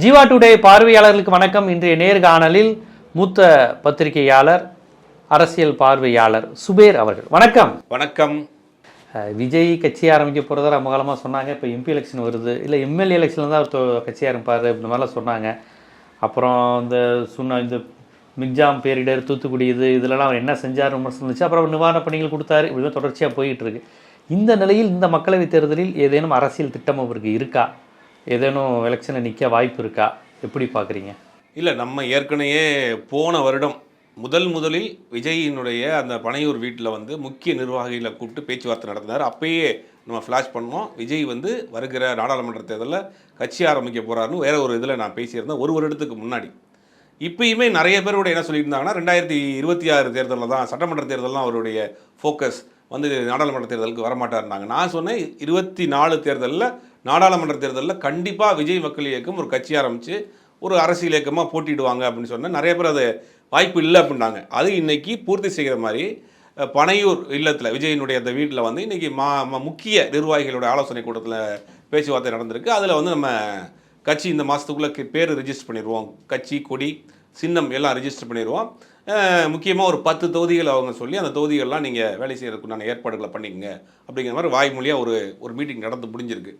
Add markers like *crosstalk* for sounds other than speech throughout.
Jeeva today பார்வையாளர்களுக்கு வணக்கம். இன்றைய நேர்காணலில் மூத்த பத்திரிகையாளர் அரசியல் பார்வையாளர் சுபேர் அவர்கள். வணக்கம். வணக்கம். விஜய் கட்சி ஆரம்பிக்க போகிறதா ரொம்ப காலமாக சொன்னாங்க. இப்போ எம்பி எலெக்ஷன் வருது. இல்லை எம்எல்ஏ எலெக்ஷனில் தான் அவர் கட்சி ஆரம்பிப்பார் இந்த மாதிரிலாம் சொன்னாங்க. அப்புறம் இந்த சுண்ணா இந்த மிக்ஜாம் பேரிடர் தூத்துக்குடி இது இதிலலாம் அவர் என்ன செஞ்சார் விமர்சனம் இருந்துச்சு. அப்புறம் அவர் நிவாரணப் பணிகள் கொடுத்தாரு. இப்படி தான் தொடர்ச்சியாக போயிட்டு இருக்கு. இந்த நிலையில் இந்த மக்களவைத் தேர்தலில் ஏதேனும் அரசியல் திட்டம் அவருக்கு இருக்கா? ஏதேனும் எலெக்ஷனில் நிற்க வாய்ப்பு இருக்கா? எப்படி பார்க்குறீங்க? இல்லை நம்ம ஏற்கனவே போன வருடம் முதல் முதலில் விஜயினுடைய அந்த பனையூர் வீட்டில் வந்து முக்கிய நிர்வாகிகளை கூப்பிட்டு பேச்சுவார்த்தை நடத்தினார். அப்பயே நம்ம ஃப்ளாஷ் பண்ணோம். விஜய் வந்து வருகிற நாடாளுமன்ற தேர்தலில் கட்சி ஆரம்பிக்க போகிறாருன்னு வேற ஒரு இதில் நான் பேசியிருந்தேன். ஒரு வருடத்துக்கு முன்னாடி. இப்பயுமே நிறைய பேரோட என்ன சொல்லியிருந்தாங்கன்னா ரெண்டாயிரத்தி இருபத்தி ஆறு தேர்தலில் தான் சட்டமன்ற தேர்தலில் அவருடைய ஃபோக்கஸ் வந்து நாடாளுமன்ற தேர்தலுக்கு வரமாட்டாருனாங்க நான் சொன்னேன் இருபத்தி நாலு தேர்தலில் நாடாளுமன்ற தேர்தலில் கண்டிப்பாக விஜய் மக்கள் இயக்கம் ஒரு கட்சி ஆரம்பித்து ஒரு அரசியல் இயக்கமாக போட்டிடுவாங்க அப்படின்னு சொன்னேன் நிறைய பேர் அது வாய்ப்பு இல்லை அப்படின்னாங்க. அது இன்னைக்கு பூர்த்தி செய்கிற மாதிரி பனையூர் இல்லத்தில் விஜயனுடைய அந்த வீட்டில் வந்து இன்றைக்கி மா முக்கிய நிர்வாகிகளோட ஆலோசனை கூட்டத்தில் பேச்சுவார்த்தை நடந்திருக்கு. அதில் வந்து நம்ம கட்சி இந்த மாதத்துக்குள்ளே பேர் ரெஜிஸ்டர் பண்ணிடுவோம் கட்சி கொடி சின்னம் எல்லாம் ரிஜிஸ்டர் பண்ணிடுவோம் முக்கியமாக ஒரு பத்து தொகுதிகள் அவங்க சொல்லி அந்த தொகுதிகள்லாம் நீங்கள் வேலை செய்கிறதுக்குண்டான ஏற்பாடுகளை பண்ணிக்கங்க அப்படிங்கிற மாதிரி வாய்மொழியாக ஒரு ஒரு மீட்டிங் நடந்து முடிஞ்சிருக்கு.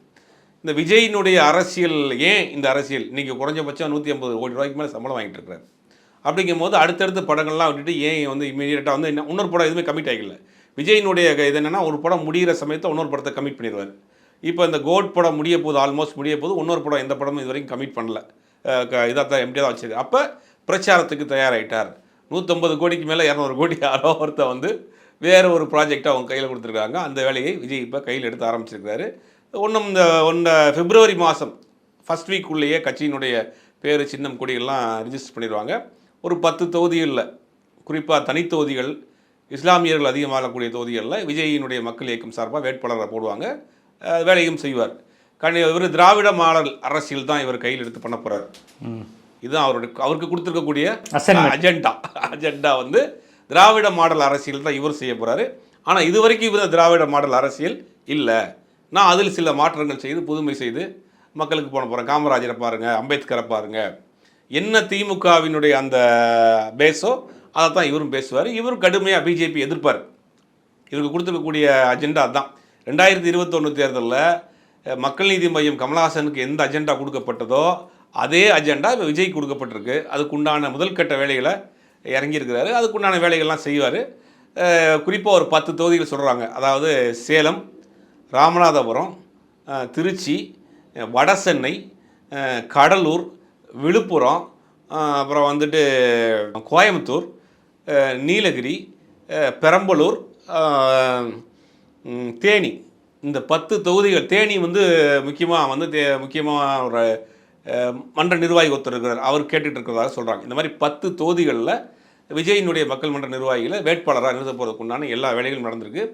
இந்த விஜயினுடைய அரசியல் ஏன் இந்த அரசியல்? இன்றைக்கி குறைஞ்சபட்சம் நூற்றி ஐம்பது கோடி ரூபாய்க்கு மேலே சம்பளம் வாங்கிட்டு இருக்கிறார் அப்படிங்கும்போது அடுத்தடுத்த படங்கள்லாம் விட்டுட்டு ஏன் வந்து இமீடியட்டாக வந்து இன்னும் இன்னொரு படம் எதுவுமே கமிட் ஆகல. விஜயினுடைய இது என்னென்னா ஒரு படம் முடிகிற சமயத்தை இன்னொரு படத்தை கமிட் பண்ணிடுவார். இப்போ இந்த கோட் படம் முடிய போது ஆல்மோஸ்ட் முடிய போகுது இன்னொரு படம் எந்த படமும் இது வரைக்கும் கமிட் பண்ணல. இதாக தான் எம்டியாக தான் வச்சிருக்கு அப்போ பிரச்சாரத்துக்கு தயாராகிட்டார் நூற்றம்பது கோடிக்கு மேலே இரநூறு கோடி யாரோ ஒருத்த வந்து வேறு ஒரு ப்ராஜெக்டை அவங்க கையில் கொடுத்துருக்காங்க. அந்த வேலையை விஜய் இப்போ கையில் எடுத்து ஆரம்பிச்சிருக்காரு. ஒன்றும் இந்த ஒன்ற பிப்ரவரி மாதம் ஃபஸ்ட் வீக் உள்ளேயே கட்சியினுடைய பேர் சின்னம் கொடியெல்லாம் ரிஜிஸ்டர் பண்ணிடுவாங்க. ஒரு பத்து தொகுதிகளில் குறிப்பாக தனித்தொகுதிகள் இஸ்லாமியர்கள் அதிகமாகக்கூடிய தொகுதிகளில் விஜயினுடைய மக்கள் இயக்கம் சார்பாக வேட்பாளரை போடுவாங்க. வேலையும் செய்வார். கண் இவர் திராவிட மாடல் அரசியல் தான் இவர் கையில் எடுத்து பண்ண போகிறார் இதுதான் அவருடைய அவருக்கு கொடுத்துருக்கக்கூடிய. அஜெண்டா. அஜெண்டா வந்து திராவிட மாடல் அரசியல் தான் இவர் செய்ய போகிறாரு ஆனால் இது வரைக்கும் இவர் திராவிட மாடல் அரசியல் இல்லை. நான் அதில் சில மாற்றங்கள் செய்து புதுமை செய்து மக்களுக்கு போன போகிறேன் காமராஜரை பாருங்கள் அம்பேத்கரை பாருங்கள் என்ன திமுகவினுடைய அந்த பேஸோ அதை தான் இவரும் பேசுவார். இவரும் கடுமையாக பிஜேபி எதிர்ப்பார். இவருக்கு கொடுத்துருக்கக்கூடிய அஜெண்டா தான் ரெண்டாயிரத்தி இருபத்தொன்று தேர்தலில் மக்கள் நீதி மையம் கமலஹாசனுக்கு எந்த அஜெண்டா கொடுக்கப்பட்டதோ அதே அஜெண்டா இப்போ விஜய் கொடுக்கப்பட்டிருக்கு. அதுக்குண்டான முதல் கட்ட வேலைகளை இறங்கியிருக்கிறாரு. அதுக்குண்டான வேலைகள்லாம் செய்வார். குறிப்பாக ஒரு பத்து தொகுதிகள் சொல்கிறாங்க அதாவது சேலம் ராமநாதபுரம் திருச்சி வடசென்னை கடலூர் விழுப்புரம் அப்புறம் வந்துட்டு கோயம்புத்தூர் நீலகிரி பெரம்பலூர் தேனி. இந்த பத்து தொகுதிகள் தேனி வந்து முக்கியமாக வந்து தே முக்கியமாக ஒரு மன்ற நிர்வாகி ஒருத்தர் இருக்கிறார். அவர் கேட்டுட்டு இருக்கிறதாக சொல்கிறாங்க இந்த மாதிரி பத்து தொகுதிகளில் விஜயினுடைய மக்கள் மன்ற நிர்வாகிகளை வேட்பாளராக நிறுத்த போகிறதுக்கு உண்டான எல்லா வேலைகளும் நடந்திருக்கு.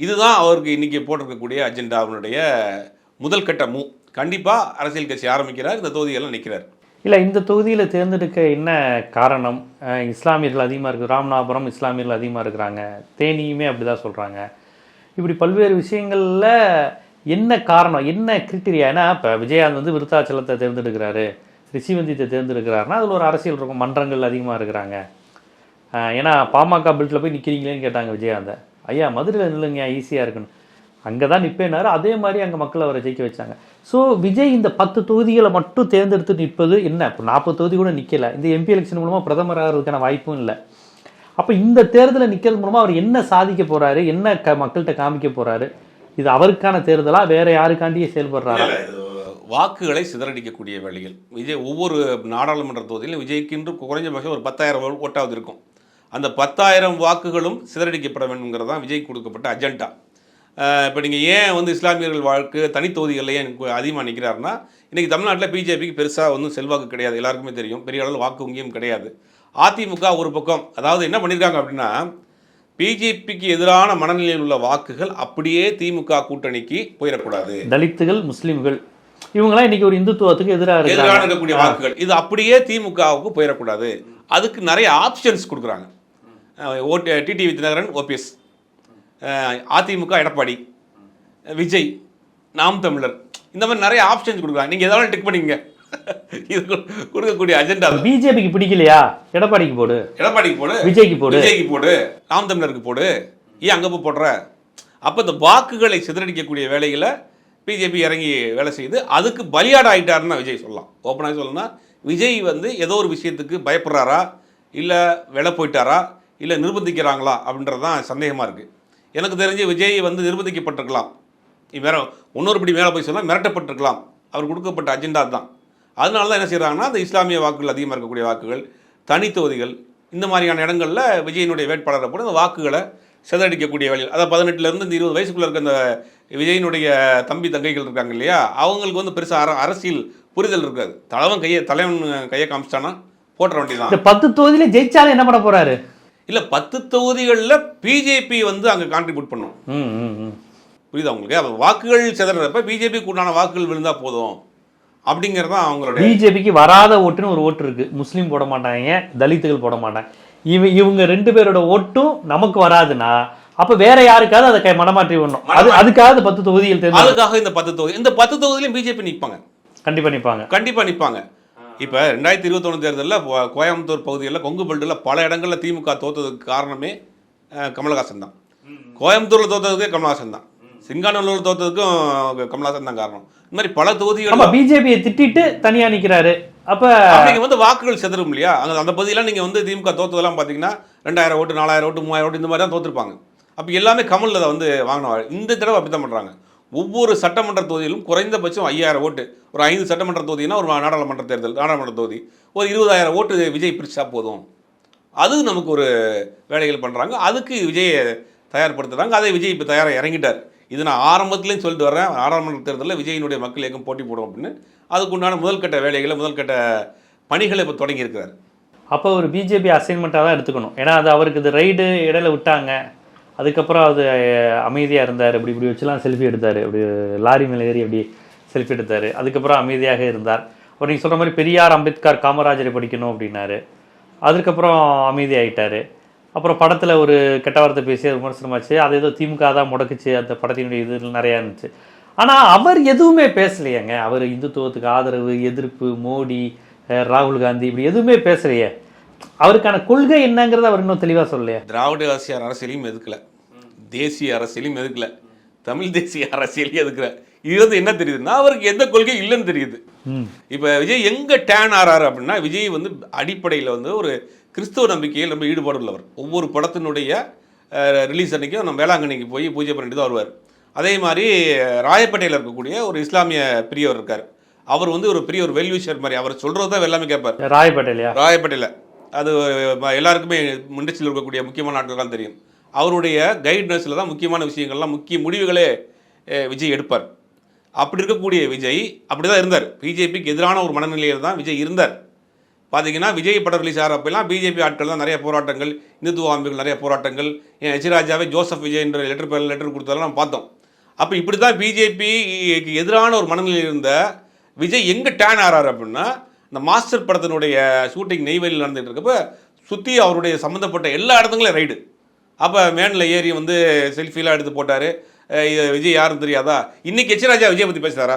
இதுதான் அவருக்கு இன்றைக்கி போட்டிருக்கக்கூடிய அஜெண்டாவினுடைய முதல் கட்ட மூ. கண்டிப்பாக அரசியல் கட்சி ஆரம்பிக்கிறார் இந்த தொகுதிகள்லாம் நிற்கிறார் இல்லை இந்த தொகுதியில் தேர்ந்தெடுக்க என்ன காரணம்? இஸ்லாமியர்கள் அதிகமாக இருக்குது ராமநாதபுரம் இஸ்லாமியர்கள் அதிகமாக இருக்கிறாங்க தேனியுமே அப்படி தான் சொல்கிறாங்க இப்படி பல்வேறு விஷயங்களில் என்ன காரணம் என்ன கிரிட்டீரியா ஏன்னா இப்போ விஜயகாந்த் வந்து விருத்தாச்சலத்தை தேர்ந்தெடுக்கிறாரு ரிஷிவந்தியத்தை தேர்ந்தெடுக்கிறாருன்னா அதில் ஒரு அரசியல் இருக்கும் மன்றங்கள் அதிகமாக இருக்கிறாங்க. ஏன்னா பாமக பில்ட்டில் போய் நிற்கிறீங்களேன்னு கேட்டாங்க விஜயகாந்தை. ஐயா மதுரையில் நில்லுங்க ஈஸியாக இருக்குன்னு அங்கே தான் நிற்பேனாரு அதே மாதிரி அங்கே மக்கள் அவரை ஜெயிக்க வச்சாங்க. ஸோ விஜய் இந்த பத்து தொகுதிகளை மட்டும் தேர்ந்தெடுத்து நிற்பது என்ன? இப்போ நாற்பது தொகுதி கூட நிற்கலை இந்த எம்பி எலெக்ஷன் மூலமாக பிரதமர் ஆகிறதுக்கான வாய்ப்பும் இல்லை. அப்போ இந்த தேர்தலில் நிற்கிறது மூலமாக அவர் என்ன சாதிக்க போகிறாரு என்ன க மக்கள்கிட்ட காமிக்க போகிறாரு இது அவருக்கான தேர்தலா வேற யாருக்காண்டியே செயல்படுறாரா? வாக்குகளை சிதறடிக்கக்கூடிய வேலைகள். விஜய் ஒவ்வொரு நாடாளுமன்ற தொகுதியிலும் விஜய்க்கென்று குறைஞ்சபட்சம் ஒரு பத்தாயிரம் ஓட்டாவது இருக்கும். அந்த பத்தாயிரம் வாக்குகளும் சிதறடிக்கப்பட வேண்டுங்கிறது தான் விஜய் கொடுக்கப்பட்ட அஜெண்டா. இப்போ நீங்கள் ஏன் வந்து இஸ்லாமியர்கள் வாழ்க்கை தனி தொகுதிகளில் ஏன் அதிகமாக நிற்கிறாருன்னா இன்றைக்கி தமிழ்நாட்டில் பிஜேபிக்கு பெருசாக வந்து செல்வாக்கு கிடையாது. எல்லாருக்குமே தெரியும். பெரிய அளவில் வாக்கு வங்கியும் கிடையாது. அதிமுக ஒரு பக்கம். அதாவது என்ன பண்ணியிருக்காங்க அப்படின்னா பிஜேபிக்கு எதிரான மனநிலையில் உள்ள வாக்குகள் அப்படியே திமுக கூட்டணிக்கு போயிடக்கூடாது. தலித்துகள் முஸ்லிம்கள் இவங்கெல்லாம் இன்னைக்கு ஒரு இந்துத்துவத்துக்கு எதிராக எதிரான இருக்கக்கூடிய வாக்குகள். இது அப்படியே திமுகவுக்கு போயிடக்கூடாது. அதுக்கு நிறைய ஆப்ஷன்ஸ் கொடுக்குறாங்க. ஓட்டு டிடிவி தினகரன் ஓபிஎஸ். அதிமுக எடப்பாடி. விஜய் நாம் தமிழர். இந்த மாதிரி நிறைய ஆப்ஷன்ஸ் கொடுக்குறாங்க. நீங்கள் எதாவது டிக் பண்ணிக்கங்க. இது கொடு- கொடுக்கக்கூடிய அஜெண்டா பிஜேபிக்கு பிடிக்கலையா? எடப்பாடிக்கு போடு. எடப்பாடிக்கு போடு. விஜய்க்கு போடு. விஜய்க்கு போடு. நாம் தமிழருக்கு போடு. ஏன் அங்கே போய் போடுற? அப்போ இந்த வாக்குகளை சிதறடிக்கக்கூடிய வேலைகளை பிஜேபி இறங்கி வேலை செய்யுது அதுக்கு பலியாட ஆயிட்டாருன்னு நான் விஜய் சொல்லலாம். ஓப்பனாக சொல்லணும்னா விஜய் வந்து ஏதோ ஒரு விஷயத்துக்கு பயப்படுறாரா? இல்லை விலை போயிட்டாரா? இல்லை நிர்பந்திக்கிறாங்களா அப்படின்றது தான் சந்தேகமாக இருக்குது எனக்கு தெரிஞ்சு விஜய் வந்து நிர்பந்திக்கப்பட்டிருக்கலாம். இ- இன்னொரு படி மேலே போய் சொன்னால் மிரட்டப்பட்டிருக்கலாம். அவர் கொடுக்கப்பட்ட அஜெண்டா தான். அதனால தான் என்ன செய்கிறாங்கன்னா அந்த இஸ்லாமிய வாக்குகள் அதிகமாக இருக்கக்கூடிய வாக்குகள் தனித்தொகுதிகள் இந்த மாதிரியான இடங்களில் விஜயினுடைய வேட்பாளரை போட அந்த வாக்குகளை சிதறடிக்கக்கூடிய வழியில் அதாவது பதினெட்டுலேருந்து இந்த இருபது வயசுக்குள்ளே இருக்க அந்த விஜயினுடைய தம்பி தங்கைகள் இருக்காங்க இல்லையா? அவங்களுக்கு வந்து பெருசாக அர அரசியல் புரிதல் இருக்காது. தலைவன் கையை தலைவன் கையை காமிச்சிட்டானா போட்டுற வேண்டியதான் பத்து தொகுதியில் ஜெயிச்சாலும் என்ன பண்ண போகிறாரு இல்லை பத்து தொகுதிகளில் பிஜேபி வந்து அங்கே கான்ட்ரிபியூட் பண்ணும். புரியுதா உங்களுக்கு? அப்போ வாக்குகள் சிதறப்ப பிஜேபிக்கு உண்டான வாக்குகள் விழுந்தா போதும். அப்படிங்கிறது தான் அவங்களுடைய பிஜேபிக்கு வராத ஓட்டுன்னு ஒரு ஓட்டு இருக்கு. முஸ்லீம் போட மாட்டாங்க தலித்துகள் போட மாட்டாங்க. இவ இவங்க ரெண்டு பேரோட ஓட்டும் நமக்கு வராதுன்னா அப்ப வேற யாருக்காவது அதை கை- மனமாற்றி விடணும். அது அதுக்காக பத்து தொகுதிகள் தேர்ந்து அதுக்காக இந்த பத்து தொகுதி இந்த பத்து தொகுதியிலும் பிஜேபி நிற்பாங்க கண்டிப்பா நிப்பாங்க. கண்டிப்பாக நிற்பாங்க இப்போ ரெண்டாயிரத்தி இருபத்தொன்று தேர்தலில் கோயம்புத்தூர் பகுதிகளில் கொங்கு பெல்ட்டில் பல இடங்களில் திமுக தோத்ததுக்கு காரணமே கமலஹாசன் தான். கோயம்புத்தூரில் தோத்ததுக்கே கமலஹாசன் தான். சிங்கானூரில் தோத்ததுக்கும் கமலஹாசன் தான் காரணம். இந்த மாதிரி பல ஆமா தொகுதிகளில் பிஜேபியை திட்டிட்டு தனியா நிக்கிறாரு. அப்ப அப்படிங்க வந்து வாக்குகள் செதறும் இல்லையா? அங்கே அந்த பகுதியெல்லாம் நீங்கள் வந்து திமுக தோத்ததெல்லாம் பார்த்தீங்கன்னா ரெண்டாயிரம் ஓட்டு நாலாயிரம் ஓட்டு மூவாயிரம் ஓட்டு இந்த மாதிரி தான் தோத்துருப்பாங்க. அப்போ எல்லாமே கமலில் வந்து வாங்கின இந்த தடவை அப்படி தான் பண்ணுறாங்க ஒவ்வொரு சட்டமன்ற தொகுதியிலும் குறைந்தபட்சம் ஐயாயிரம் ஓட்டு ஒரு ஐந்து சட்டமன்ற தொகுதினா ஒரு நாடாளுமன்ற தேர்தல் நாடாளுமன்ற தொகுதி ஒரு இருபதாயிரம் ஓட்டு விஜய் பிரிச்சா போதும். அது நமக்கு ஒரு வேலைகள் பண்ணுறாங்க அதுக்கு விஜயை தயார்படுத்துகிறாங்க அதை விஜய் இப்போ தயாராக இறங்கிட்டார். இது நான் ஆரம்பத்துலேயும் சொல்லிட்டு வரேன் நாடாளுமன்ற தேர்தலில் விஜயினுடைய மக்கள் இயக்கம் போட்டி போடும் அப்படின்னு. அதுக்குண்டான முதல்கட்ட வேலைகளை முதல்கட்ட பணிகளை இப்போ தொடங்கியிருக்கிறார். அப்போ ஒரு பிஜேபி அசைன்மெண்ட்டாக தான் எடுத்துக்கணும். ஏன்னா அது அவருக்கு இது ரைடு இடையில விட்டாங்க. அதுக்கப்புறம் அது அமைதியாக இருந்தார். இப்படி இப்படி வச்சுலாம் செல்ஃபி எடுத்தார். இப்படி லாரி மேலே ஏறி அப்படி செல்ஃபி எடுத்தார். அதுக்கப்புறம் அமைதியாக இருந்தார். அப்புறம் நீங்கள் சொல்கிற மாதிரி பெரியார் அம்பேத்கர் காமராஜரை படிக்கணும் அப்படின்னாரு. அதுக்கப்புறம் அமைதியாயிட்டாரு. அப்புறம் படத்தில் ஒரு கெட்ட வார்த்தை பேசி அது விமர்சனமாச்சு. அது ஏதோ திமுக தான் முடக்குச்சு. அந்த படத்தினுடைய இது நிறையா இருந்துச்சு. ஆனால் அவர் எதுவுமே பேசலையேங்க. அவர் இந்துத்துவத்துக்கு ஆதரவு எதிர்ப்பு மோடி ராகுல் காந்தி இப்படி எதுவுமே பேசலையே. அவருக்கான கொள்கை என்னங்கிறத அவர் இன்னும் தெளிவாக சொல்லலையே. திராவிட அரசியல் அரசியலையும் எதுக்கலை. தேசிய அரசியலையும் எதுக்கல? தமிழ் தேசிய அரசியலையும் எதுக்கல? இது வந்து என்ன தெரியுதுன்னா அவருக்கு எந்த கொள்கை இல்லைன்னு தெரியுது. இப்போ விஜய் எங்கே டேன் ஆறாரு அப்படின்னா விஜய் வந்து அடிப்படையில் வந்து ஒரு கிறிஸ்துவ நம்பிக்கையில் ரொம்ப ஈடுபாடு உள்ளவர் ஒவ்வொரு படத்தினுடைய ரிலீஸ் அன்னைக்கும் நம்ம வேளாங்கண்ணிக்கு போய் பூஜை பண்ணிட்டு தான் வருவார். அதே மாதிரி ராயப்பேட்டையில் இருக்கக்கூடிய ஒரு இஸ்லாமிய பிரியவர் இருக்கார். அவர் வந்து ஒரு பெரிய ஒரு வெல்விஷர் மாதிரி. அவர் சொல்கிறது தான் எல்லாமே கேட்பார். ராயப்பேட்டையிலையா? ராயப்பேட்டையில். அது எல்லாருக்குமே இண்டஸ்ட்ரியில் இருக்கக்கூடிய முக்கியமான நாட்கள்லாம் தெரியும். அவருடைய கைட்னஸில் தான் முக்கியமான விஷயங்கள்லாம் முக்கிய முடிவுகளே விஜய் எடுப்பார். அப்படி இருக்கக்கூடிய விஜய் அப்படி தான் இருந்தார். பிஜேபிக்கு எதிரான ஒரு மனநிலையில் தான் விஜய் இருந்தார். பார்த்தீங்கன்னா விஜய் படம் ரிலீஸ் ஆகிறப்பெல்லாம் பிஜேபி ஆட்கள் தான் நிறைய போராட்டங்கள் இந்துத்துவ அமைப்புகள் நிறைய போராட்டங்கள் என் எச் ஜோசப் விஜய் என்ற லெட்டர் பேர் லெட்டர் கொடுத்தாலும் நம்ம பார்த்தோம். அப்போ இப்படி தான் பிஜேபிக்கு எதிரான ஒரு மனநிலையில் இருந்த விஜய் எங்கே டேன் ஆறாரு அப்படின்னா இந்த மாஸ்டர் படத்தினுடைய ஷூட்டிங் நெய்வேலியில் நடந்துகிட்டு இருக்கப்போ சுற்றி அவருடைய சம்மந்தப்பட்ட எல்லா இடத்துங்களையும் ரைடு அப்போ மேனில் ஏறி வந்து செல்ஃபிலாம் எடுத்து போட்டார். விஜய் யாரும் தெரியாதா? இன்னைக்கு எச் ராஜா விஜய் பற்றி பேசுகிறாரா.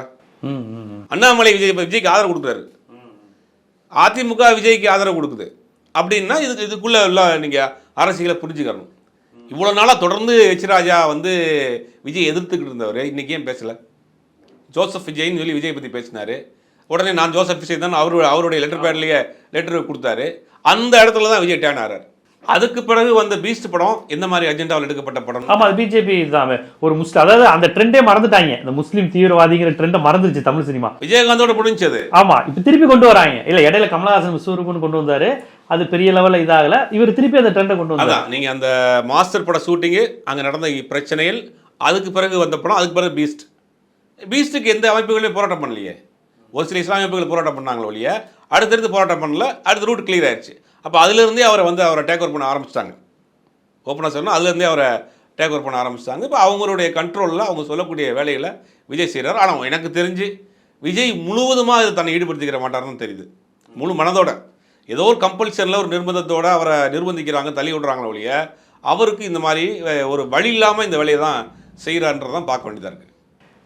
அண்ணாமலை விஜய் விஜய்க்கு ஆதரவு கொடுக்குறாரு. அதிமுக விஜய்க்கு ஆதரவு கொடுக்குது. அப்படின்னா இதுக்கு இதுக்குள்ள எல்லாம் நீங்கள் அரசியலை புரிஞ்சுக்கணும். இவ்வளோ நாளாக தொடர்ந்து எச் ராஜா வந்து விஜய் எதிர்த்துக்கிட்டு இருந்தவர். இன்னைக்கு ஏன் பேசலை? ஜோசப் விஜய்னு சொல்லி விஜய் பற்றி பேசினாரு. உடனே நான் ஜோசப் விஜய் தான் அவரு அவருடைய லெட்டர் பேட்லேயே லெட்டர் கொடுத்தாரு. அந்த இடத்துல தான் விஜய் டேன் ஆறார். அதுக்கு பிறகு வந்த பீஸ்ட் படம் எந்த மாதிரி அஜெண்டாவில் எடுக்கப்பட்ட படம்? ஆமா அது பிஜேபி தான். ஒரு முஸ்லிம் அதாவது அந்த ட்ரெண்டே மறந்துட்டாங்க. இந்த முஸ்லீம் தீவிரவாதிங்கிற ட்ரெண்டை மறந்துருச்சு தமிழ் சினிமா. விஜயகாந்தோட முடிஞ்சது. ஆமா இப்ப திருப்பி கொண்டு வராங்க. இல்ல இடையில கமலஹாசன் விஸ்வரூபம்னு கொண்டு வந்தாரு. அது பெரிய லெவல்ல இதாகல. இவர் திருப்பி அந்த ட்ரெண்டை கொண்டு வந்தாரு. நீங்க அந்த மாஸ்டர் பட ஷூட்டிங்கு அங்க நடந்த பிரச்சனைகள் அதுக்கு பிறகு வந்த படம் அதுக்கு பிறகு பீஸ்ட் பீஸ்ட்டுக்கு எந்த அமைப்புகளையும் போராட்டம் பண்ணலையே. ஒரு சில இஸ்லாமிய அமைப்புகள் போராட்டம் பண்ணாங்களோ ஒழிய அடுத்தடுத்து போராட்டம் பண்ணல அடுத்த ரூட் கிளியர் ஆயிடுச்சு அப்போ அதுலேருந்தே அவரை வந்து அவரை டேக் ஓவர் பண்ண ஆரம்பிச்சிட்டாங்க. ஓப்பனாக சொன்னால் அதுலேருந்தே அவரை டேக் ஓவர் பண்ண ஆரம்பிச்சிட்டாங்க. இப்போ அவங்களுடைய கண்ட்ரோலில் அவங்க சொல்லக்கூடிய வேலைகளை விஜய் செய்கிறார் ஆனால் எனக்கு தெரிஞ்சு விஜய் முழுவதுமாக இது தன்னை ஈடுபடுத்திக்கிற மாட்டார்னு தெரியுது. முழு மனதோட. ஏதோ ஒரு கம்பல்ஷனில் ஒரு நிர்பந்தத்தோடு அவரை நிர்பந்திக்கிறாங்க தள்ளி விடுறாங்களோ ஒழிய அவருக்கு இந்த மாதிரி ஒரு வழி இல்லாமல் இந்த வேலையை தான் செய்கிறான்றதான் பார்க்க வேண்டியதாக இருக்குது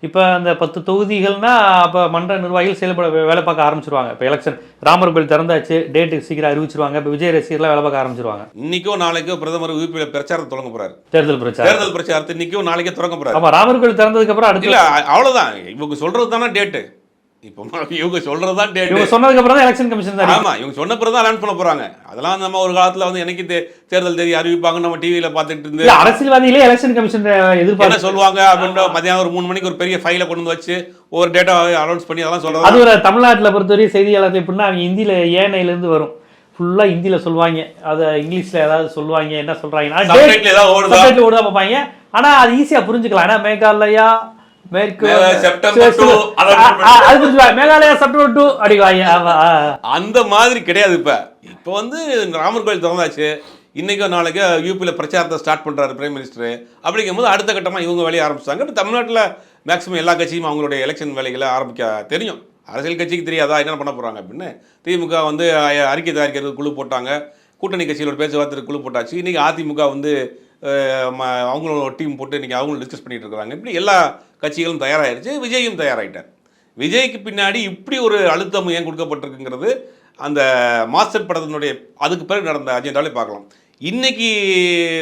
இப்போ அந்த பத்து தொகுதிகள்னா அப்போ மன்ற நிர்வாகிகள் செயல்பட வேலை பார்க்க ஆரம்பிச்சிருவாங்க. இப்போ எலெக்ஷன் ராமர் கோயில் திறந்தாச்சு டேட்டு சீக்கிரம் அறிவிச்சிருவாங்க. இப்போ விஜய் ரசிகர்லாம் வேலை பார்க்க ஆரம்பிச்சிருவாங்க. இன்னைக்கோ நாளைக்கோ பிரதமர் யூபியில் பிரச்சாரம் தொடங்க போறாரு. தேர்தல் பிரச்சாரம். தேர்தல் பிரச்சாரத்தை இன்னைக்கோ நாளைக்கே தொடங்க போறாரு. ஆமா ராமர் கோயில் திறந்ததுக்கு அப்புறம் அடுத்து இல்ல அ- அவ்வளவுதான். இவங்க சொல்றது தானே டேட்டு இப்போ இவங்க சொல்றது தான் டேட்டு இவங்க சொன்னதுக்கு அப்புறம் தான் எலெக்ஷன் கமிஷன் தான் ஆமா இவங்க சொன்ன பிறகு தான் அனௌன்ஸ் பண்ண போறாங்க. அதெல்லாம் நம்ம ஒரு காலத்துல வந்து என்னைக்கு தே- தேர்தல் தேதி அறிவிப்பாங்க நம்ம டிவியில பார்த்துட்டு இருந்து அரசியல்வாதிகளே எலெக்ஷன் கமிஷன் என்ன எதிர்பார்த்து சொல்லுவாங்க அப்படின்ற மதியானம் ஒரு மூணு மணிக்கு ஒரு பெரிய ஃபைலை கொண்டு வந்து வச்சு ஒரு டேட்டா அனௌன்ஸ் பண்ணி அதெல்லாம் சொல்றது? அது ஒரு தமிழ்நாட்டுல பொறுத்தவரை செய்தியாளர் எப்படின்னா அவங்க ஹிந்தியில ஏனையில இருந்து வரும். ஃபுல்லா ஹிந்தியில சொல்லுவாங்க. அதை இங்கிலீஷ்ல ஏதாவது சொல்லுவாங்க என்ன ஏதாவது ஓடுதா? பார்ப்பாங்க. ஆனா அது ஈஸியா புரிஞ்சுக்கலாம். ஏன்னா மேகாலயா செப்டம்பர் டூ. அந்த மாதிரி கிடையாது இப்ப. இப்போ வந்து ராமர் கோயில் திறந்தாச்சு. இன்னைக்கோ நாளைக்கோ யூபியில் பிரச்சாரத்தை ஸ்டார்ட் பண்றாரு பிரைம் மினிஸ்டர் அப்படிங்கும்போது அடுத்த கட்டமா இவங்க வேலையை ஆரம்பிச்சாங்க தமிழ்நாட்டுல மேக்ஸிமம் எல்லா கட்சியும் அவங்களுடைய எலெக்ஷன் வேலைகளை ஆரம்பிக்க தெரியும். அரசியல் கட்சிக்கு தெரியாதா என்ன பண்ண போறாங்க அப்படின்னு. திமுக வந்து அறிக்கை தயாரிக்கிறது குழு போட்டாங்க. கூட்டணி கட்சிகளோட பேச்சுவார்த்தை குழு போட்டாச்சு. இன்னைக்கு அதிமுக வந்து ம- அவங்களோட டீம் போட்டு இன்றைக்கி அவங்களும் டிஸ்கஸ் பண்ணிகிட்டு இருக்காங்க இப்படி எல்லா கட்சிகளும் தயாராயிருச்சு. விஜயும் தயாராகிட்டார் விஜய்க்கு பின்னாடி இப்படி ஒரு அழுத்தம் ஏன் கொடுக்கப்பட்டிருக்குங்கிறது அந்த மாஸ்டர் படத்தினுடைய அதுக்கு பிறகு நடந்த அஜெண்டாலே பார்க்கலாம். இன்றைக்கி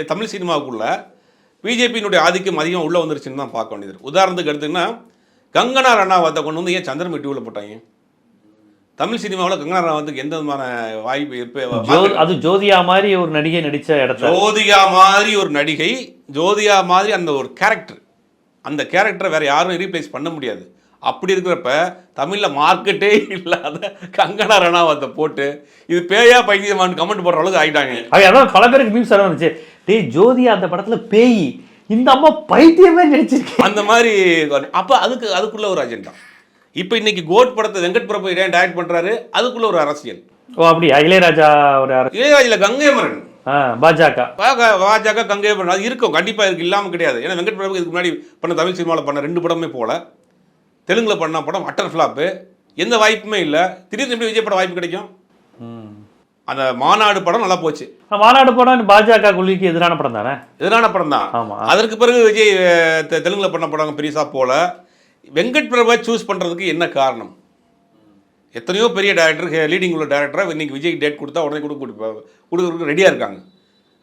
தமிழ் சினிமாவுக்குள்ள பிஜேபியினுடைய ஆதிக்கம் அதிகம் உள்ளே வந்துருச்சுன்னு தான் பார்க்க வேண்டியது உதாரணத்துக்கு எடுத்தீங்கன்னா கங்கனா ரணாவத்தை கொண்டு வந்து ஏன் சந்திரமுகி டூவில் போட்டாங்க? தமிழ் சினிமாவில் கங்கனா ரணாவத்துக்கு எந்த விதமான வாய்ப்பு இப்ப ஜோ- அது ஜோதியா மாதிரி ஒரு நடிகை நடிச்ச இடத்துல. ஜோதிகா மாதிரி ஒரு நடிகை ஜோதிகா மாதிரி அந்த ஒரு கேரக்டர் அந்த கேரக்டரை வேற யாரும் ரீப்ளேஸ் பண்ண முடியாது. அப்படி இருக்கிறப்ப தமிழில் மார்க்கெட்டே இல்லாத கங்கனா ரணாவத்தை போட்டு இது பேயா பைத்தியமான்னு கமெண்ட் போடுற அளவுக்கு ஆயிட்டாங்க. அது அதான் பல பேருக்கு மீம்ஸ் வந்துச்சு. டேய் ஜோதியா அந்த படத்துல பேய் இந்த அம்மா பைத்தியமே நடிச்சிருக்கு. அந்த மாதிரி அப்போ அதுக்கு அதுக்குள்ள ஒரு அஜெண்டா இப்போ இன்னைக்கு கோட் படத்தை வெங்கட் பிரபு ஏன் டைரக்ட் பண்றாரு? அதுக்குள்ள ஒரு அரசியல். ஓ அப்படியா? இளையராஜா ஒரு இளையராஜில் கங்கைமரன் பாஜக. பாஜக கங்கைமரன் அது இருக்கும். கண்டிப்பா இருக்கு இல்லாம கிடையாது. ஏன்னா வெங்கட் பிரபு இதுக்கு முன்னாடி பண்ண தமிழ் சினிமாவில் பண்ண ரெண்டு படமே போல. தெலுங்குல பண்ண படம் அட்டர் ஃப்ளாப்பு எந்த வாய்ப்புமே இல்லை. திடீர்னு எப்படி விஜய் படம் வாய்ப்பு கிடைக்கும். அந்த மாநாடு படம் நல்லா போச்சு. மாநாடு படம் பாஜக கொள்கைக்கு எதிரான படம் தானே? எதிரான படம் தான். அதற்கு பிறகு விஜய் தெலுங்குல பண்ண படம் பெரிசா போல. வெங்கட் பிரபை சூஸ் பண்றதுக்கு என்ன காரணம்? எத்தனையோ பெரிய டேரக்டர் லீடிங் உள்ள டேரக்டராக இன்னைக்கு விஜய் டேட் கொடுத்தா உடனே கொடுக்க கொடுக்குறதுக்கு ரெடியாக இருக்காங்க.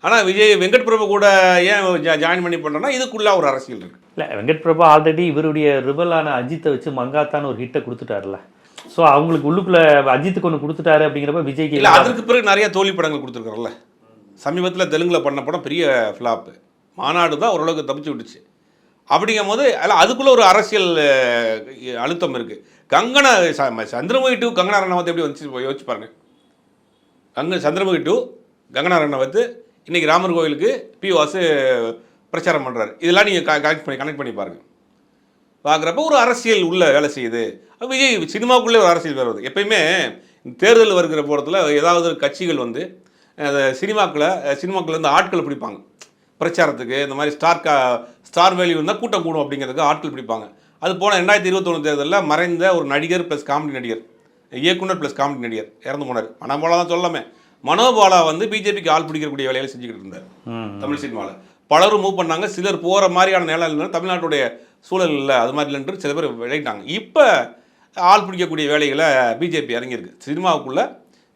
ஆனால் விஜய் வெங்கட் பிரபு கூட ஏன் ஜாயின் பண்ணி பண்ணுறோன்னா இதுக்குள்ள ஒரு அரசியல் இருக்கு. இல்ல வெங்கட் பிரபு ஆல்ரெடி இவருடைய ரிபலான அஜித்தை வச்சு மங்காத்தான்னு ஒரு ஹிட்டை கொடுத்துட்டாருல ஸோ அவங்களுக்கு உள்ளுக்குள்ள அஜித்துக்கு ஒன்று கொடுத்துட்டாரு அப்படிங்கிறப்ப விஜய்க்கு இல்லை அதற்கு பிறகு நிறைய தோல்வி படங்கள் கொடுத்துருக்காருல்ல. சமீபத்தில் தெலுங்குல பண்ண படம் பெரிய ஃப்ளாப்பு மாநாடு தான் ஓரளவுக்கு தப்பிச்சு விட்டுச்சு. அப்படிங்கும் போது அல்ல அதுக்குள்ள ஒரு அரசியல் அழுத்தம் இருக்கு. கங்கனா சந்திரமுகி டூ கங்கனா ரணாவத் எப்படி வந்துச்சு யோசிச்சு பாருங்க. கங்க சந்திரமுகி டூ கங்கனா ரணாவத் இன்னைக்கு ராமர் கோயிலுக்கு பி வாசு பிரச்சாரம் பண்ணுறாரு இதெல்லாம் நீங்கள் கனெக்ட் பண்ணி கனெக்ட் பண்ணி பாருங்க. பார்க்குறப்ப ஒரு அரசியல் உள்ள வேலை செய்யுது. விஜய் சினிமாவுக்குள்ளே ஒரு அரசியல் வருது. எப்பயுமே தேர்தல் வருகிற போகிறதுல ஏதாவது ஒரு கட்சிகள் வந்து அந்த சினிமாக்களை சினிமாக்கள் வந்து ஆட்களை பிடிப்பாங்க. பிரச்சாரத்துக்கு இந்த மாதிரி ஸ்டார் கா ஸ்டார் வேல்யூ இருந்தால் கூட்டம் கூடும் அப்படிங்கிறதுக்கு ஆட்கள் பிடிப்பாங்க. அது போன ரெண்டாயிரத்தி இருபத்தொன்று தேர்தலில் மறைந்த ஒரு நடிகர் ப்ளஸ் காமெடி நடிகர் இயக்குனர் ப்ளஸ் காமெடி நடிகர் இறந்து போனார். மனோபாலா தான் சொல்லாமே மனோபாலா வந்து பிஜேபிக்கு ஆள் பிடிக்கக்கூடிய வேலைகளை செஞ்சுக்கிட்டு இருந்தார். தமிழ் சினிமாவில் பலரும் மூவ் பண்ணாங்க. சிலர் போகிற மாதிரியான நிலம் இல்லைன்னா தமிழ்நாட்டுடைய சூழல் இல்லை அது மாதிரி இல்லைன்ட்டு சில பேர் விளையிட்டாங்க. இப்போ ஆள் பிடிக்கக்கூடிய வேலைகளை பிஜேபி இறங்கியிருக்கு. சினிமாவுக்குள்ள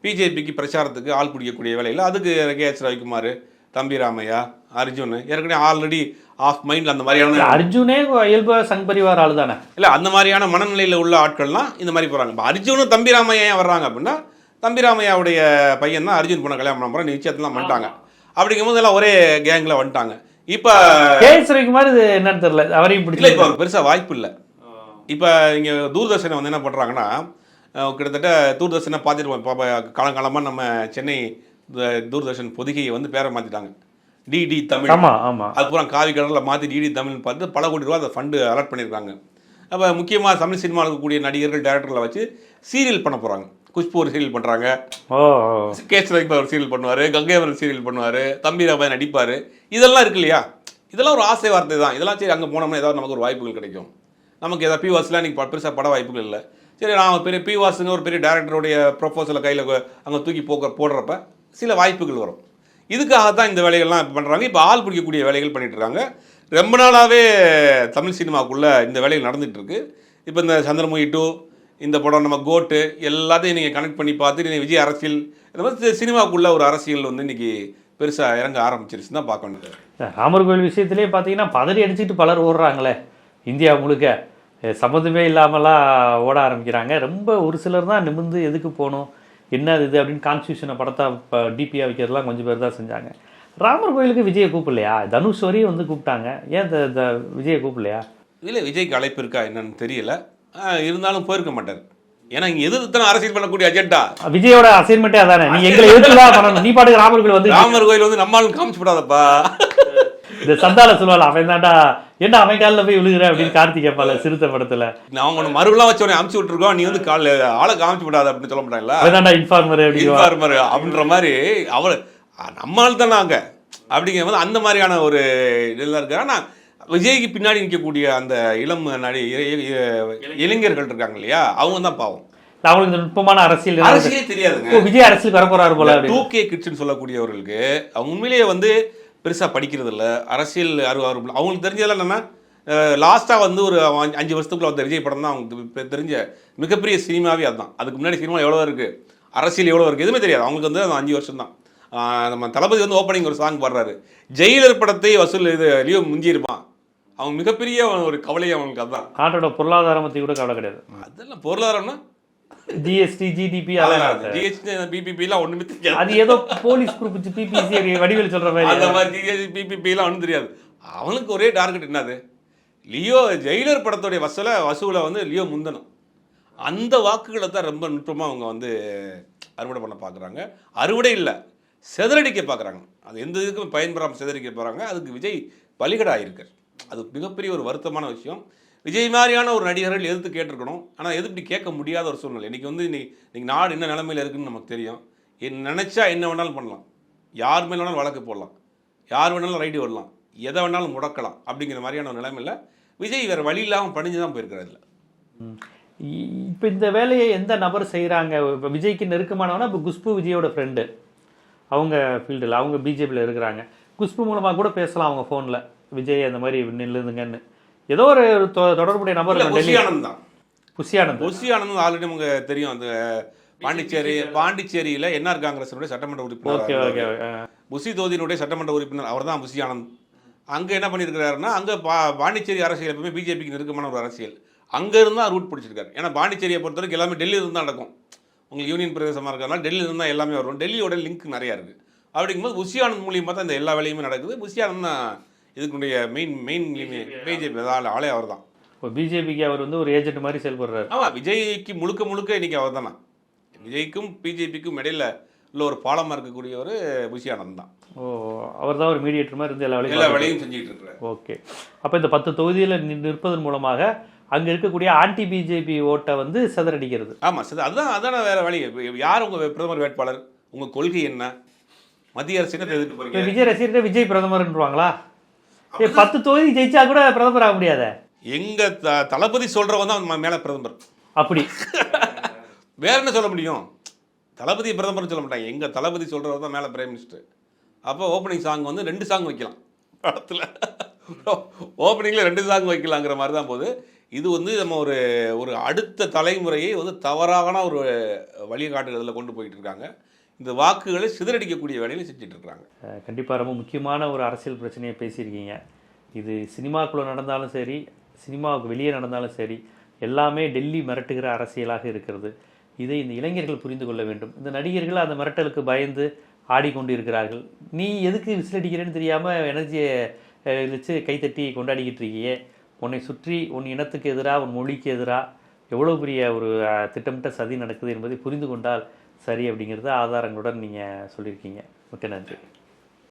பிஜேபிக்கு பிரச்சாரத்துக்கு ஆள் பிடிக்கக்கூடிய வேலையில் அதுக்கு கே எஸ் ரவிக்குமார் தம்பி ராமையா அர்ஜுன். ஏற்கனவே ஆல்ரெடி ஆஃப் மைண்ட் அந்த மாதிரியான அர்ஜுனே இயல்பா சங் பரிவார் ஆளு தானே இல்லை அந்த மாதிரியான மனநிலையில் உள்ள ஆட்கள்லாம் இந்த மாதிரி போகிறாங்க இப்போ அர்ஜுனும் தம்பி ராமையா ஏன் வர்றாங்க அப்படின்னா தம்பி ராமையாவுடைய பையன் தான் அர்ஜுன் பொண்ணை கல்யாணம் பண்ண நிச்சயத்தெல்லாம் பண்ணிட்டாங்க அப்படிங்கும்போது எல்லாம் ஒரே கேங்கில் வந்துட்டாங்க. இப்போ கே எஸ் ரவிக்குமார் இது என்னன்னு தெரியல. அவரையும் பிடிச்சல இப்போ பெருசாக வாய்ப்பு இல்லை. இப்போ இங்கே தூர்தர்ஷனை வந்து என்ன பண்ணுறாங்கன்னா கிட்டத்தட்ட தூர்தர்ஷனை பார்த்துட்டு காலங்காலமாக நம்ம சென்னை தூர்தர்ஷன் பொதிகையை வந்து பேரை மாற்றிட்டாங்க டிடி தமிழ் ஆமா ஆமா. அது பூரா காவி கடலில் மாற்றி டிடி தமிழ்னு பார்த்து பல கோடி ரூபா அந்த ஃபண்டு அலாட் பண்ணியிருக்காங்க. அப்போ முக்கியமாக தமிழ் சினிமாவில் இருக்கக்கூடிய நடிகர்கள் டேரக்டர்களை வச்சு சீரியல் பண்ண போகிறாங்க குஷ்பு ஒரு சீரியல் பண்ணுறாங்க. கேஸ் ரவிக்குமார் ஒரு சீரியல் பண்ணுவார். கங்கைவரன் சீரியல் பண்ணுவார். தம்பி ராபாய் நடிப்பார். இதெல்லாம் இருக்கு இல்லையா? இதெல்லாம் ஒரு ஆசை வார்த்தை தான். இதெல்லாம் சரி அங்கே போனோம்னா ஏதாவது நமக்கு ஒரு வாய்ப்புகள் கிடைக்கும். நமக்கு ஏதாவது பி வாஸ்லாம் இன்றைக்கி பெருசாக பட வாய்ப்புகள் இல்லை. சரி நான் பெரிய பி வாசுங்க ஒரு பெரிய டேரக்டருடைய ப்ரொப்போசலை கையில் அங்கே தூக்கி போக்க போடுறப்ப சில வாய்ப்புகள் வரும். இதுக்காக தான் இந்த வேலைகள்லாம் இப்போ பண்ணுறாங்க இப்போ ஆள் பிடிக்கக்கூடிய வேலைகள் பண்ணிகிட்ருக்காங்க இருக்காங்க ரொம்ப நாளாகவே தமிழ் சினிமாவுக்குள்ளே இந்த வேலைகள் நடந்துகிட்ருக்கு இப்போ இந்த சந்திரமுகி டூ இந்த படம் நம்ம கோட்டு எல்லாத்தையும் நீங்கள் கனெக்ட் பண்ணி பார்த்து நீங்கள் விஜய் அரசியல் இந்த மாதிரி சினிமாவுக்குள்ளே ஒரு அரசியல் வந்து இன்றைக்கி பெருசாக இறங்க ஆரம்பிச்சிருச்சுன்னு தான் பார்க்க வேண்டியது ராமர் கோயில் விஷயத்திலே பார்த்தீங்கன்னா பதறி அடிச்சுட்டு பலர் ஓடுறாங்களே. இந்தியா முழுக்க. சம்மந்தமே இல்லாமலாம் ஓட ஆரம்பிக்கிறாங்க. ரொம்ப ஒரு சிலர் தான் நிமிர்ந்து எதுக்கு போகணும்? என்ன இது அப்படின்னு கான்ஸ்டியூஷனை படத்தை டிபியாக வைக்கிறதுலாம் கொஞ்சம் பேர் தான் செஞ்சாங்க. ராமர் கோயிலுக்கு விஜயை கூப்பிடலையா? தனுஷ் வரையும் வந்து கூப்பிட்டாங்க. ஏன் இந்த விஜயை கூப்பிடலையா? இல்லை விஜய்க்கு அழைப்பு இருக்கா என்னன்னு தெரியல. இருந்தாலும் போயிருக்க மாட்டார். ஏன்னா இங்கே எதிர்த்து அரசியல் பண்ணக்கூடிய அஜெண்டா விஜயோட அசைன்மெண்ட்டே அதானே. நீ எங்களை பண்ணணும். நீ பாட்டுக்கு ராமர் கோயில் வந்து ராமர் கோயில் வந்து நம்மளும் காமிச்சு விடாதப்பா இந்த சந்தால சொல்லுவாள் அவன் தாண்டா என்ன அவன் காலில் போய் விழுகிற? அப்படின்னு கார்த்திக் கேட்பால சிறுத்தை படத்துல. நான் உன்னை மறுபடியும் வச்சு உன்னை அமுச்சு விட்டுருக்கோம் நீ வந்து கால ஆளை காமிச்சு விடாத அப்படின்னு சொல்ல மாட்டாங்களா அவன் தாண்டா இன்ஃபார்மர் அப்படின்னு இன்ஃபார்மர் அப்படின்ற மாதிரி அவள் நம்மால் தானே அங்கே? அப்படிங்கிற போது அந்த மாதிரியான ஒரு இதெல்லாம் இருக்கு ஆனால் விஜய்க்கு பின்னாடி நிற்கக்கூடிய அந்த இளம் நடி இளைஞர்கள் இருக்காங்க இல்லையா? அவங்க தான் பாவம். அவங்களுக்கு இந்த நுட்பமான அரசியல் அரசியலே தெரியாதுங்க. ஓ, விஜய் அரசியல் வர போறாரு போல டூ கே கிட்ஸ்னு சொல்லக்கூடியவர்களுக்கு அவங்க உண்மையிலேயே வந்து பெருசாக படிக்கிறது இல்ல அரசியல் அறிவு- அவங்களுக்கு தெரிஞ்சதெல்லாம் என்னன்னா லாஸ்ட்டாக வந்து ஒரு அஞ்சு- வருஷத்துக்குள்ள வந்த விஜய் படம் தான் அவங்களுக்கு தெரிஞ்ச மிகப்பெரிய சினிமாவே அதுதான். அதுக்கு முன்னாடி சினிமா எவ்வளோ இருக்குது அரசியல் எவ்வளோ இருக்குது எதுவுமே தெரியாது. அவங்களுக்கு வந்து அந்த அஞ்சு வருஷம் தான். நம்ம தளபதி வந்து ஓப்பனிங் ஒரு சாங் பாடுறாரு. ஜெயிலர் படத்தை வசூல் இது லியோ முஞ்சிருப்பான் அவங்க மிகப்பெரிய ஒரு கவலை அவங்களுக்கு அதுதான் நாட்டோட பொருளாதாரம் பத்தி கூட கவலை கிடையாது. அதெல்லாம் பொருளாதாரம்னா ஜிஎஸ்டி ஜிடிபி அதெல்லாம் ஜிஎஸ்டி பிபிபிலாம் ஒன்றுமே தெரியாது. அது ஏதோ போலீஸ் குரூப் பிபிசி வடிவேல் சொல்ற அந்த மாதிரி மாதிரி ஜிஎஸ்டி பிபிபிலாம் ஒன்றும் தெரியாது. அவனுக்கு ஒரே டார்கெட் என்னது? லியோ ஜெயிலர் படத்துடைய வசூலை வசூலை வந்து லியோ முந்தணும். அந்த வாக்குகளை தான் ரொம்ப நுட்பமாக அவங்க வந்து அறுவடை பண்ண பார்க்குறாங்க அறுவடை இல்லை சிதறடிக்க பார்க்குறாங்க அது எந்த இதுக்கும் பயன்பெறாமல் சிதறடிக்க போகிறாங்க அதுக்கு விஜய் பலிகடாயிருக்கார் அது மிகப்பெரிய ஒரு வருத்தமான விஷயம். விஜய் மாதிரியான ஒரு நடிகர்கள் எதிர்த்து கேட்டிருக்கணும். ஆனால் எது இப்படி கேட்க முடியாத ஒரு சூழ்நிலை. இன்றைக்கி வந்து இன்னைக்கு இன்னைக்கு நாடு என்ன நிலமையில இருக்குன்னு நமக்கு தெரியும். என் நினச்சா என்ன வேணாலும் பண்ணலாம். யார் மேல் வேணாலும் வழக்கு போடலாம். யார் வேணாலும் ரைடு வரலாம் எதை வேணாலும் முடக்கலாம் அப்படிங்கிற மாதிரியான ஒரு நிலைமையில் விஜய் வேறு வழி இல்லாமல் பணிஞ்சு தான் போயிருக்கிறார் இதுல. இப்போ இந்த வேலையை எந்த நபர் செய்கிறாங்க இப்போ விஜய்க்கு நெருக்கமானவனா? இப்போ குஷ்பு விஜயோட ஃப்ரெண்டு அவங்க ஃபீல்டில் அவங்க பிஜேபியில் இருக்கிறாங்க. குஷ்பு மூலமாக கூட பேசலாம் அவங்க ஃபோனில் விஜய் அந்த மாதிரி நில்லுதுங்கன்னு. ஏதோ ஒரு தொ- தொடர்புடைய நபர் இல்ல, இருக்கும் புஷி டெல்லி. ஆனந்த் தான். புஷியானந்த். ஆல்ரெடி நமக்கு தெரியும். அந்த பாண்டிச்சேரி பாண்டிச்சேரியில் என்ஆர் காங்கிரஸினுடைய சட்டமன்ற உறுப்பினர் புஷி தோதியினுடைய சட்டமன்ற உறுப்பினர் அவர் தான் புஷி ஆனந்த் அங்கே என்ன பண்ணியிருக்கிறாருன்னா அங்கே பா பாண்டிச்சேரி அரசியல் எப்பவுமே பிஜேபிக்கு நெருக்கமான ஒரு அரசியல். அங்கே இருந்து தான் ரூட் பிடிச்சிருக்காரு. ஏன்னா பாண்டிச்சேரியை பொறுத்தவரைக்கும் எல்லாமே டெல்லியில இருந்து தான் நடக்கும். உங்களுக்கு யூனியன் பிரதேசமாக இருக்கிறதுனால டெல்லியில இருந்து தான் எல்லாமே வரும். டெல்லியோட லிங்க் நிறையா இருக்குது அப்படிங்கும்போது புஷி ஆனந்த் மூலியமாக தான் இந்த எல்லா வேலையுமே நடக்குது. புஷி ஆனந்த் தான் இதுக்குடைய மெயின் மெயின் பிஜேபி ஆள் ஆளே அவர் தான் இப்போ பிஜேபிக்கு அவர் வந்து ஒரு ஏஜென்ட் மாதிரி செயல்படுறாரு. ஆமாம் விஜய்க்கு முழுக்க முழுக்க இன்னைக்கு அவர் தானே விஜய்க்கும் பிஜேபிக்கும் இடையில உள்ள ஒரு பாலமாக இருக்கக்கூடிய ஒரு புஷி ஆனந்த் தான். ஓ அவர் தான் ஒரு மீடியேட்டர் மாதிரி இருந்து எல்லா வேலையும் எல்லா வேலையும் செஞ்சுட்டு இருக்கிறார் ஓகே. அப்போ இந்த பத்து தொகுதியில் நிற்பதன் மூலமாக அங்கே இருக்கக்கூடிய ஆன்டி பிஜேபி ஓட்டை வந்து சிதறடிக்கிறது. ஆமாம் சார் அதுதான் அதான வேற வழி. யார் உங்கள் பிரதமர் வேட்பாளர்? உங்கள் கொள்கை என்ன? மத்திய அரசு என்ன எதிர்த்து இப்போ போறீங்க விஜய் ரசிகர்கள் விஜய் பிரதமர்ன்றவாங்களா? ஏ பத்து தொகுதி ஜெயிச்சா கூட பிரதமர் ஆக முடியாதே. எங்க தளபதி சொல்றவன் தான் மேல பிரதமர். அப்படி. *laughs* வேற என்ன சொல்ல முடியும்? தளபதி பிரதமர் சொல்ல மாட்டாங்க. எங்க தளபதி சொல்றவர் தான் மேல பிரைம் மினிஸ்டர். அப்போ ஓப்பனிங் சாங் வந்து ரெண்டு சாங் வைக்கலாம். படத்துல. ஓப்பனிங்ல ரெண்டு சாங் வைக்கலாங்கிற மாதிரி தான் போகுது. இது வந்து நம்ம ஒரு ஒரு அடுத்த தலைமுறையை வந்து தவறான ஒரு வழிகாட்டுதலில் கொண்டு போயிட்டு இருக்காங்க. இந்த வாக்குகளை சிதறடிக்கக்கூடிய வேலையில் செஞ்சுட்டு இருக்காங்க கண்டிப்பாக ரொம்ப முக்கியமான ஒரு அரசியல் பிரச்சனையை பேசியிருக்கீங்க. இது சினிமாக்குள்ளே நடந்தாலும் சரி சினிமாவுக்கு வெளியே நடந்தாலும் சரி எல்லாமே டெல்லி மிரட்டுகிற அரசியலாக இருக்கிறது. இதை இந்த இளைஞர்கள் புரிந்து கொள்ள வேண்டும். இந்த நடிகர்கள் அந்த மிரட்டலுக்கு பயந்து ஆடிக்கொண்டு இருக்கிறார்கள் நீ எதுக்கு விசில் அடிக்கிறேன்னு தெரியாமல் எனர்ஜியை வச்சு கைத்தட்டி கொண்டாடிக்கிட்டு இருக்கியே உன்னை சுற்றி உன் இனத்துக்கு எதிராக உன் மொழிக்கு எதிராக எவ்வளோ பெரிய ஒரு திட்டமிட்ட சதி நடக்குது என்பதை புரிந்து கொண்டால் சரி அப்படிங்கிறத ஆதாரங்களுடன் நீங்கள் சொல்லியிருக்கீங்க. மிக்க நன்றி.